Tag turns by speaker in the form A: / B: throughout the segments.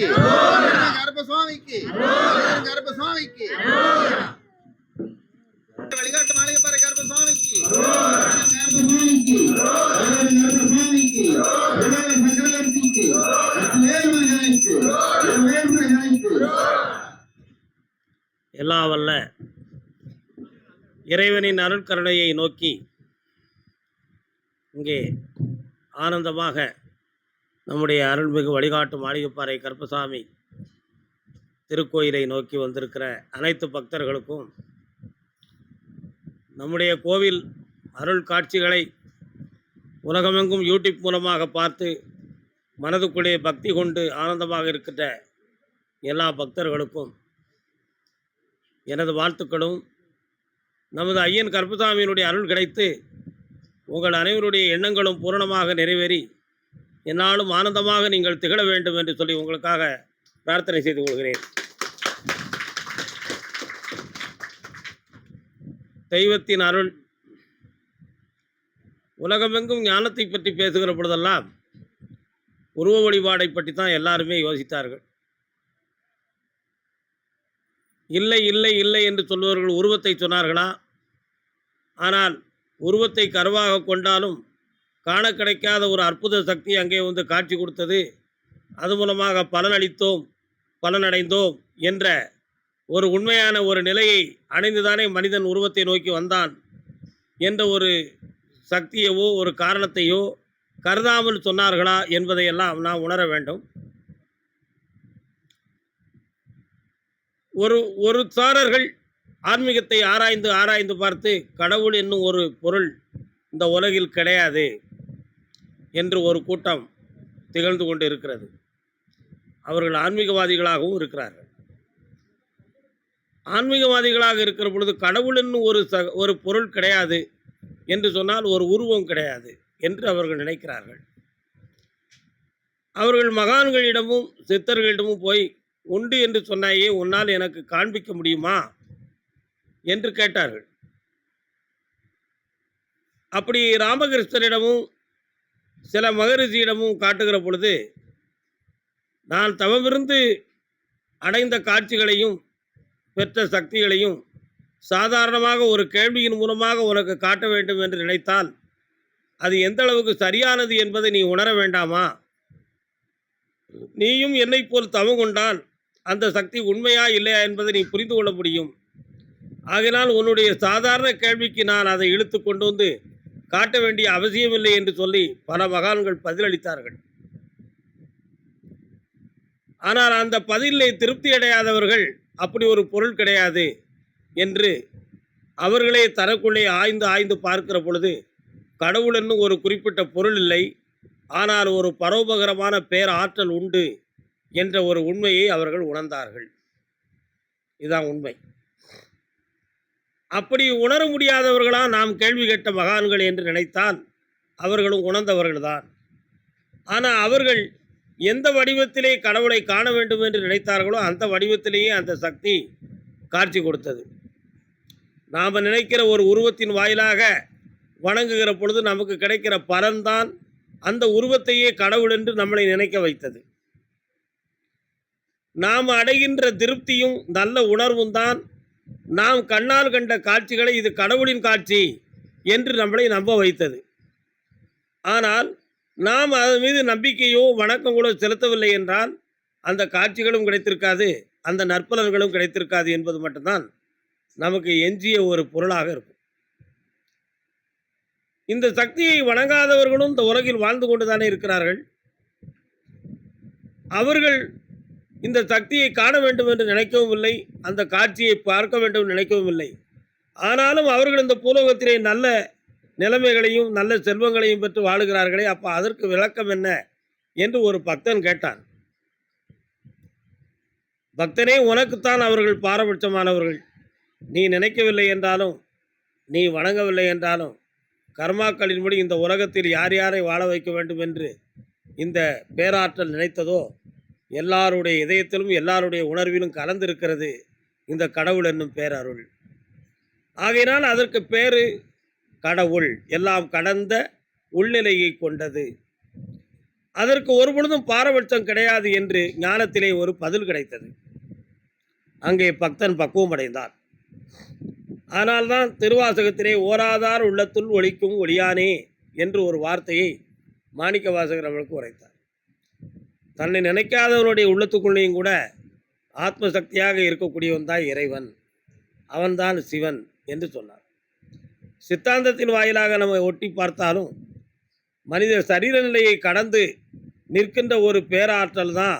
A: சுவாமிக்கு கருப்ப சுவாமிக்கு கருப்ப சுவாமிக்கு வழிகாட்டு மாளிகை பாரு சக்கரவர்த்திக்கு
B: எல்லா வல்ல இறைவனின் அருட்கருணையை நோக்கி இங்கே ஆனந்தமாக நம்முடைய அருள்மிகு வழிகாட்டு மாளிகைப்பாறை கருப்பசாமி திருக்கோயிலை நோக்கி வந்திருக்கிற அனைத்து பக்தர்களுக்கும் நம்முடைய கோவில் அருள் காட்சிகளை உலகமெங்கும் யூடியூப் மூலமாக பார்த்து மனதுக்குள்ளே பக்தி கொண்டு ஆனந்தமாக இருக்கின்ற எல்லா பக்தர்களுக்கும் எனது வாழ்த்துக்களும். நமது ஐயன் கருப்பசாமியினுடைய அருள் கிடைத்து உங்கள் அனைவருடைய எண்ணங்களும் பூரணமாக நிறைவேறி என்னாலும் ஆனந்தமாக நீங்கள் திகழ வேண்டும் என்று சொல்லி உங்களுக்காக பிரார்த்தனை செய்து கொள்கிறேன். தெய்வத்தின் அருள். உலகமெங்கும் ஞானத்தை பற்றி பேசுகிற பொழுதெல்லாம் உருவ வழிபாடை பற்றி தான் எல்லாருமே யோசித்தார்கள். இல்லை இல்லை இல்லை என்று சொல்பவர்கள் உருவத்தை சொன்னார்களா? ஆனால் உருவத்தை கருவாக கொண்டாலும் காண கிடைக்காத ஒரு அற்புத சக்தி அங்கே வந்து காட்சி கொடுத்தது. அது மூலமாக பலனளித்தோம் பலனடைந்தோம் என்ற ஒரு உண்மையான ஒரு நிலையை அடைந்துதானே மனிதன் உருவத்தை நோக்கி வந்தான் என்ற ஒரு சக்தியவோ ஒரு காரணத்தையோ கருதாமல் சொன்னார்களா என்பதையெல்லாம் நாம் உணர வேண்டும். ஒரு ஒரு சாரர்கள் ஆன்மீகத்தை ஆராய்ந்து ஆராய்ந்து பார்த்து கடவுள் என்னும் ஒரு பொருள் இந்த உலகில் கிடையாது. என்று ஒரு கூட்டம் திகழ்ந்து கொண்டு இருக்கிறது அவர்கள் ஆன்மீகவாதிகளாகவும் இருக்கிறார்கள். ஆன்மீகவாதிகளாக இருக்கிற பொழுது கடவுளுன்னு ஒரு ச ஒரு பொருள் கிடையாது என்று சொன்னால் ஒரு உருவம் கிடையாது என்று அவர்கள் நினைக்கிறார்கள். அவர்கள் மகான்களிடமும் சித்தர்களிடமும் போய் உண்டு என்று சொன்னாயே உன்னால் எனக்கு காண்பிக்க முடியுமா? என்று கேட்டார்கள். அப்படி ராமகிருஷ்ணரிடமும் சில மகரிஷியிடமும் காட்டுகிற பொழுது நான் தவமிருந்து அடைந்த காட்சிகளையும் பெற்ற சக்திகளையும் சாதாரணமாக ஒரு கேள்வியின் மூலமாக உனக்கு காட்ட வேண்டும் என்று நினைத்தால் அது எந்த அளவுக்கு சரியானது என்பதை நீ உணர வேண்டாமா? நீயும் என்னை போல் தவம் கொண்டால் அந்த சக்தி உண்மையா இல்லையா என்பதை நீ புரிந்து கொள்ள முடியும். ஆகினால் உன்னுடைய சாதாரண கேள்விக்கு நான் அதை இழுத்து கொண்டு வந்து காட்ட வேண்டிய அவசியமில்லை என்று சொல்லி பல மகான்கள் பதிலளித்தார்கள். ஆனால் அந்த பதிலை திருப்தி அடையாதவர்கள் அப்படி ஒரு பொருள் கிடையாது என்று அவர்களே தனக்குள்ளே ஆய்ந்து ஆய்ந்து பார்க்கிற பொழுது கடவுள் என்னும் ஒரு குறிப்பிட்ட பொருள் இல்லை ஆனால் ஒரு பரோபகரமான பேர் ஆற்றல் உண்டு என்ற ஒரு உண்மையை அவர்கள் உணர்ந்தார்கள். இதுதான் உண்மை. அப்படி உணர முடியாதவர்களா நாம் கேள்வி கேட்ட மகான்கள் என்று நினைத்தால் அவர்களும் உணர்ந்தவர்கள்தான். ஆனால் அவர்கள் எந்த வடிவத்திலே கடவுளை காண வேண்டும் என்று நினைத்தார்களோ அந்த வடிவத்திலேயே அந்த சக்தி காட்சி கொடுத்தது. நாம் நினைக்கிற ஒரு உருவத்தின் வாயிலாக வணங்குகிற பொழுது நமக்கு கிடைக்கிற பலன்தான் அந்த உருவத்தையே கடவுள் என்று நம்மளை நினைக்க வைத்தது. நாம் அடைகின்ற திருப்தியும் நல்ல உணர்வும் தான் நாம் கண்ணால் கண்ட காட்சிகளை இது கடவுளின் காட்சி என்று நம்மளை நம்ப வைத்தது. ஆனால் நாம் அதன் மீது நம்பிக்கையோ வணக்கம் கூட செலுத்தவில்லை என்றால் அந்த காட்சிகளும் கிடைத்திருக்காது அந்த நற்பலன்களும் கிடைத்திருக்காது என்பது மட்டும்தான் நமக்கு எஞ்சிய ஒரு பொருளாக இருக்கும். இந்த சக்தியை வணங்காதவர்களும் இந்த உலகில் வாழ்ந்து கொண்டுதானே இருக்கிறார்கள். அவர்கள் இந்த சக்தியை காண வேண்டும் என்று நினைக்கவும் இல்லை. அந்த காட்சியை பார்க்க வேண்டும் என்று நினைக்கவும் இல்லை. ஆனாலும் அவர்கள் இந்த பூலோகத்திலே நல்ல நிலைமைகளையும் நல்ல செல்வங்களையும் பெற்று வாழுகிறார்களே அப்போ அதற்கு விளக்கம் என்ன என்று ஒரு பக்தன் கேட்டான். பக்தனே உனக்குத்தான் அவர்கள் பாரபட்சமானவர்கள். நீ நினைக்கவில்லை என்றாலும் நீ வணங்கவில்லை என்றாலும் கர்மாக்களின்படி இந்த உலகத்தில் யார் யாரை வாழ வைக்க வேண்டும் என்று இந்த பேராற்றல் நினைத்ததோ எல்லாருடைய இதயத்திலும் எல்லாருடைய உணர்விலும் கலந்திருக்கிறது இந்த கடவுள் என்னும் பேரருள். ஆகையினால் அதற்கு பேரு கடவுள். எல்லாம் கடந்த உள்நிலையை கொண்டது. அதற்கு ஒரு பொழுதும் பாரபட்சம் கிடையாது என்று ஞானத்திலே ஒரு பதில் கிடைத்தது. அங்கே பக்தன் பக்குவம் அடைந்தான் ஆனால்தான் திருவாசகத்திலே ஓராதார் உள்ளத்துள் ஒழிக்கும் ஒளியானே என்று ஒரு வார்த்தையை மாணிக்க வாசகர் அவர்களுக்கு உரைத்தார். தன்னை நினைக்காதவனுடைய உள்ளத்துக்குள்ளேயும் கூட ஆத்மசக்தியாக இருக்கக்கூடியவன் தான் இறைவன். அவன்தான் சிவன் என்று சொன்னார். சித்தாந்தத்தின் வாயிலாக நம்ம ஒட்டி பார்த்தாலும் மனித சரீர நிலையை கடந்து நிற்கின்ற ஒரு பேராற்றல் தான்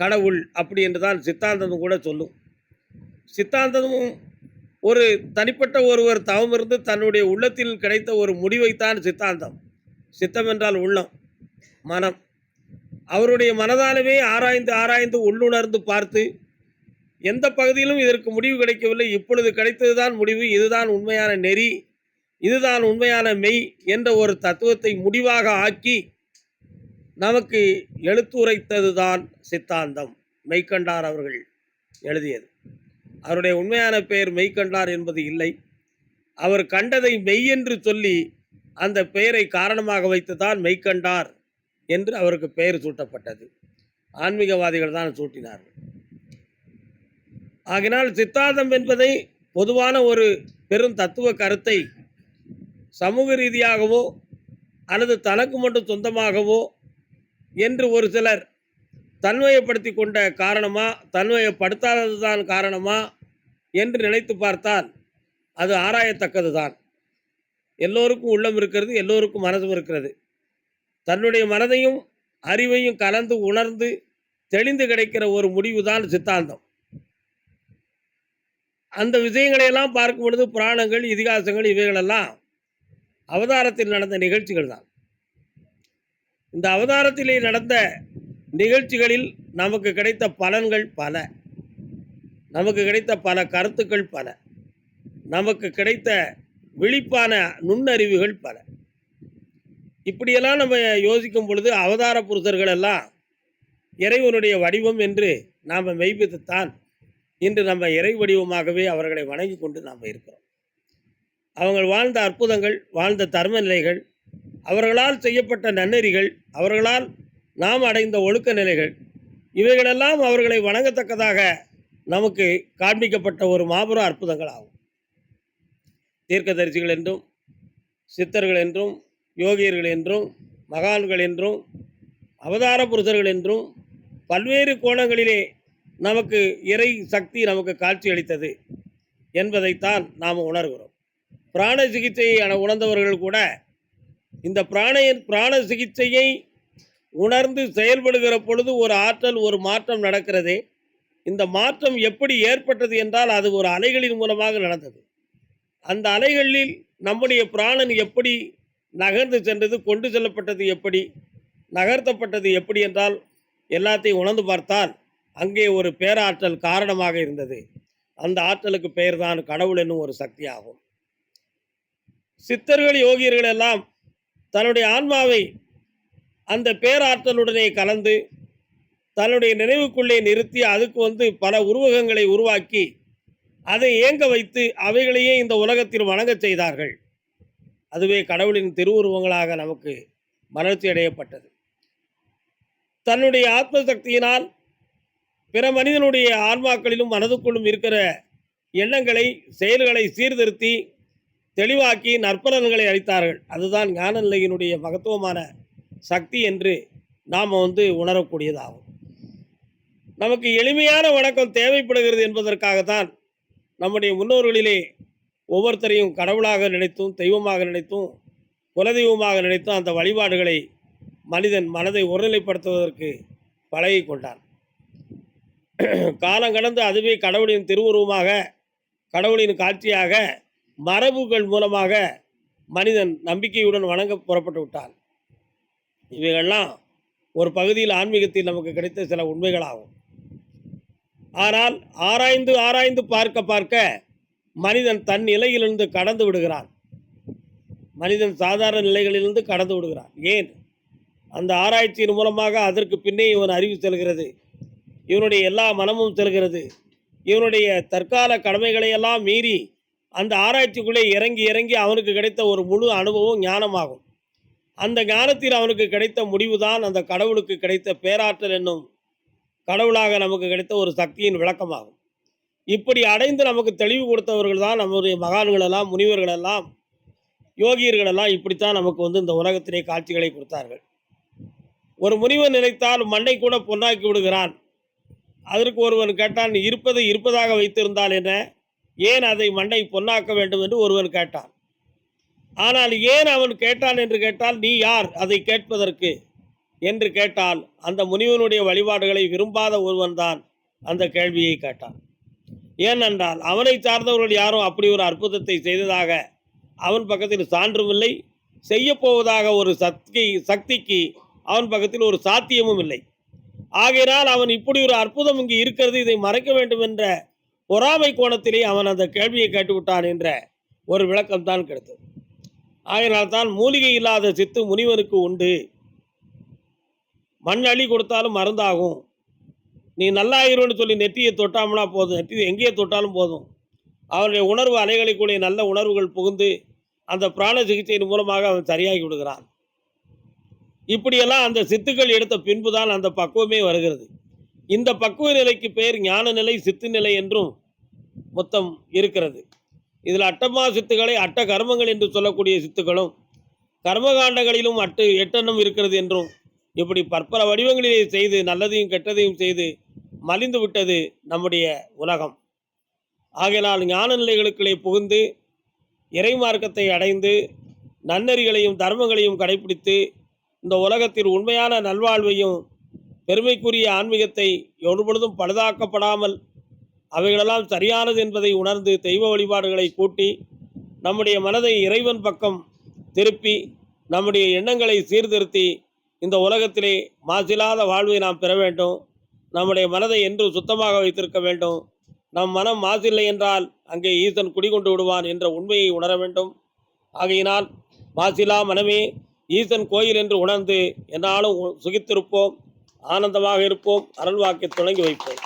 B: கடவுள் அப்படி என்று தான் சித்தாந்தமும் கூட சொல்லும். சித்தாந்தமும் ஒரு தனிப்பட்ட ஒருவர் தவம் இருந்து தன்னுடைய உள்ளத்தில் கிடைத்த ஒரு முடிவைத்தான் சித்தாந்தம். சித்தம் என்றால் உள்ளம் மனம். அவருடைய மனதாலவே ஆராய்ந்து ஆராய்ந்து உள்ளுணர்ந்து பார்த்து எந்த பகுதியிலும் இதற்கு முடிவு கிடைக்கவில்லை. இப்பொழுது கிடைத்ததுதான் முடிவு இதுதான் உண்மையான நெறி இதுதான் உண்மையான மெய் என்ற ஒரு தத்துவத்தை முடிவாக ஆக்கி நமக்கு எழுத்துரைத்ததுதான் சித்தாந்தம். மெய்கண்டார் அவர்கள் எழுதியது. அவருடைய உண்மையான பெயர் மெய்கண்டார் என்பது இல்லை. அவர் கண்டதை மெய் என்று சொல்லி அந்த பெயரை காரணமாக வைத்து தான் மெய்கண்டார் என்று அவருக்கு பெயர் சூட்டப்பட்டது. ஆன்மீகவாதிகள் தான் சூட்டினார்கள். ஆகினால் சித்தாந்தம் என்பதை பொதுவான ஒரு பெரும் தத்துவ கருத்தை சமூக ரீதியாகவோ அல்லது தனக்கு மட்டும் சொந்தமாகவோ என்று ஒரு சிலர் தன்மையப்படுத்தி கொண்ட காரணமா தன்மையப்படுத்தாதது தான் காரணமா என்று நினைத்து பார்த்தால் அது ஆராயத்தக்கது தான் எல்லோருக்கும் உள்ளம் இருக்கிறது எல்லோருக்கும் மனதும் இருக்கிறது. தன்னுடைய மனதையும் அறிவையும் கலந்து உணர்ந்து தெளிந்து கிடைக்கிற ஒரு முடிவு தான் சித்தாந்தம். அந்த விஷயங்களை எல்லாம் பார்க்கும் பொழுது புராணங்கள் இதிகாசங்கள் இவைகளெல்லாம் அவதாரத்தில் நடந்த நிகழ்ச்சிகள் தான். இந்த அவதாரத்திலே நடந்த நிகழ்ச்சிகளில் நமக்கு கிடைத்த பலன்கள் பல. நமக்கு கிடைத்த பல கருத்துக்கள் பல. நமக்கு கிடைத்த விழிப்பான நுண்ணறிவுகள் பல. இப்படியெல்லாம் நம்ம யோசிக்கும் பொழுது அவதார புருஷர்கள் எல்லாம் இறைவனுடைய வடிவம் என்று நாம் மெய்ப்பித்துத்தான் இன்று நம்ம இறை வடிவமாகவே அவர்களை வணங்கி கொண்டு நாம் இருக்கிறோம். அவங்கள் வாழ்ந்த அற்புதங்கள் வாழ்ந்த தர்ம நிலைகள் அவர்களால் செய்யப்பட்ட நன்னெறிகள் அவர்களால் நாம் அடைந்த ஒழுக்க நிலைகள் இவைகளெல்லாம் அவர்களை வணங்கத்தக்கதாக நமக்கு காண்பிக்கப்பட்ட ஒரு மாபெரும் அற்புதங்கள் ஆகும் தீர்க்கதரிசிகள் என்றும் சித்தர்கள் என்றும் யோகியர்கள் என்றும் மகான்கள் என்றும் அவதார புருஷர்கள் என்றும் பல்வேறு கோணங்களிலே நமக்கு இறை சக்தி நமக்கு காட்சி அளித்தது என்பதைத்தான் நாம் உணர்கிறோம். பிராண சிகிச்சையை உணர்ந்தவர்கள் கூட இந்த பிராண பிராண சிகிச்சையை உணர்ந்து செயல்படுகிற பொழுது ஒரு ஆற்றல் ஒரு மாற்றம் நடக்கிறதே. இந்த மாற்றம் எப்படி ஏற்பட்டது என்றால் அது ஒரு அலைகளின் மூலமாக நடந்தது. அந்த அலைகளில் நம்முடைய பிராணன் எப்படி நகர்ந்து சென்றது கொண்டு செல்லப்பட்டது எப்படி? நகர்த்தப்பட்டது எப்படி என்றால் எல்லாத்தையும் உணர்ந்து பார்த்தால் அங்கே ஒரு பேராற்றல் காரணமாக இருந்தது. அந்த ஆற்றலுக்கு பெயர்தான் கடவுள் என்னும் ஒரு சக்தி ஆகும் சித்தர்கள் யோகியர்கள் எல்லாம் தன்னுடைய ஆன்மாவை அந்த பேராற்றலுடனே கலந்து தன்னுடைய நினைவுக்குள்ளே நிறுத்தி அதுக்கு வந்து பல உருவகங்களை உருவாக்கி அதை இயங்க வைத்து அவைகளையே இந்த உலகத்தில் வணங்கச் செய்தார்கள். அதுவே கடவுளின் திருவுருவங்களாக நமக்கு மலர்ச்சி அடையப்பட்டது. தன்னுடைய ஆத்ம சக்தியினால் பிற மனிதனுடைய ஆன்மாக்களிலும் மனதுக்குள்ளும் இருக்கிற எண்ணங்களை செயல்களை சீர்திருத்தி தெளிவாக்கி நற்பலன்களை அளித்தார்கள். அதுதான் ஞான நிலையினுடைய மகத்துவமான சக்தி என்று நாம் வந்து உணரக்கூடியதாகும். நமக்கு எளிமையான வணக்கம் தேவைப்படுகிறது என்பதற்காகத்தான் நம்முடைய முன்னோர்களிலே ஒவ்வொருத்தரையும் கடவுளாக நினைத்தும் தெய்வமாக நினைத்தும் குலதெய்வமாக நினைத்தும் அந்த வழிபாடுகளை மனிதன் மனதை ஒருநிலைப்படுத்துவதற்கு பழகி கொண்டான். காலம் கடந்து அதுவே கடவுளின் திருவுருவமாக கடவுளின் காட்சியாக மரபுகள் மூலமாக மனிதன் நம்பிக்கையுடன் வணங்க புறப்பட்டு விட்டான். இவைகள்லாம் ஒரு பகுதியில் ஆன்மீகத்தில் நமக்கு கிடைத்த சில உண்மைகளாகும். ஆனால் ஆராய்ந்து ஆராய்ந்து பார்க்க பார்க்க மனிதன் தன் நிலையிலிருந்து கடந்து விடுகிறான். மனிதன் சாதாரண நிலைகளிலிருந்து கடந்து விடுகிறான். ஏன்? அந்த ஆராய்ச்சியின் மூலமாக அதற்கு பின்னே இவன் அறிவு செல்கிறது. இவனுடைய எல்லா மனமும் செல்கிறது. இவனுடைய தற்கால கடமைகளையெல்லாம் மீறி அந்த ஆராய்ச்சிக்குள்ளே இறங்கி இறங்கி அவனுக்கு கிடைத்த ஒரு முழு அனுபவம் ஞானமாகும். அந்த ஞானத்தில் அவனுக்கு கிடைத்த முடிவுதான் அந்த கடவுளுக்கு கிடைத்த பேராற்றல் என்னும் கடவுளாக நமக்கு கிடைத்த ஒரு சக்தியின் விளக்கமாகும். இப்படி அடைந்து நமக்கு தெளிவு கொடுத்தவர்கள் தான் நம்முடைய மகான்களெல்லாம் முனிவர்களெல்லாம் யோகியர்களெல்லாம் இப்படித்தான் நமக்கு வந்து இந்த உலகத்திலே காட்சிகளை கொடுத்தார்கள். ஒரு முனிவன் நினைத்தால் மண்ணை கூட பொன்னாக்கி விடுகிறான். அதற்கு ஒருவன் கேட்டான் "நீ இருப்பதை இருப்பதாக வைத்திருந்தால் என்ன? ஏன் அதை மண்ணை பொன்னாக்க வேண்டும்? என்று ஒருவன் கேட்டான். ஆனால் ஏன் அவன் கேட்டான்? என்று கேட்டால் நீ யார் அதை கேட்பதற்கு? என்று கேட்டால் அந்த முனிவனுடைய வழிபாடுகளை விரும்பாத ஒருவன்தான் அந்த கேள்வியை கேட்டான். ஏனென்றால் அவனை சார்ந்தவர்கள் யாரும் அப்படி ஒரு அற்புதத்தை செய்ததாக அவன் பக்கத்தில் சான்றும் இல்லை செய்யப்போவதாக ஒரு சக்தி சக்திக்கு அவன் பக்கத்தில் ஒரு சாத்தியமும் இல்லை. ஆகையினால் அவன் இப்படி ஒரு அற்புதம் இங்கு இருக்கிறது இதை மறைக்க வேண்டும் என்ற பொறாமை கோணத்திலே அவன் அந்த கேள்வியை கேட்டுவிட்டான் என்ற ஒரு விளக்கம் தான் கிடைத்தது. ஆகையினால் தான் மூலிகை இல்லாத சித்து முனிவனுக்கு உண்டு. மண் அள்ளி கொடுத்தாலும் மருந்தாகும். நீ நல்லாயிருன்னு சொல்லி நெற்றியை தொட்டாமனா போதும். நெற்றி எங்கேயே தொட்டாலும் போதும். அவனுடைய உணர்வு அலைகளுக்குள்ளே நல்ல உணர்வுகள் புகுந்து அந்த பிராண சிகிச்சையின் மூலமாக அவன் சரியாகி விடுகிறான். இப்படியெல்லாம் அந்த சித்துக்கள் எடுத்த பின்புதான் அந்த பக்குவமே வருகிறது. இந்த பக்குவ நிலைக்கு பெயர் ஞான நிலை சித்து நிலை என்றும் மொத்தம் இருக்கிறது. இதில் அட்டமா சித்துக்களை அட்ட கர்மங்கள் என்று சொல்லக்கூடிய சித்துக்களும் கர்மகாண்டங்களிலும் அட்டு எட்டெண்ணம் இருக்கிறது என்றும் இப்படி பற்பல வடிவங்களிலே செய்து நல்லதையும் கெட்டதையும் செய்து மலிந்து விட்டது நம்முடைய உலகம். ஆகையினால் ஞான நிலைகளுக்குள்ளே புகுந்து இறை மார்க்கத்தை அடைந்து நன்னெறிகளையும் தர்மங்களையும் கடைபிடித்து இந்த உலகத்தில் உண்மையான நல்வாழ்வையும் பெருமைக்குரிய ஆன்மீகத்தை ஒருபொழுதும் பழுதாக்கப்படாமல் அவைகளெல்லாம் சரியானது என்பதை உணர்ந்து தெய்வ வழிபாடுகளை கூட்டி நம்முடைய மனதை இறைவன் பக்கம் திருப்பி நம்முடைய எண்ணங்களை சீர்திருத்தி இந்த உலகத்திலே மாசில்லாத வாழ்வை நாம் பெற வேண்டும். நம்முடைய மனதை என்று சுத்தமாக வைத்திருக்க வேண்டும். நம் மனம் மாசில்லை என்றால் அங்கே ஈசன் குடிகொண்டு விடுவான் என்ற உண்மையை உணர வேண்டும். ஆகையினால் மாசிலா மனமே ஈசன் கோயில் என்று உணர்ந்து என்னாலும் சுகித்திருப்போம் ஆனந்தமாக இருப்போம் அருள்வாக்கை தொடங்கி வைப்போம்.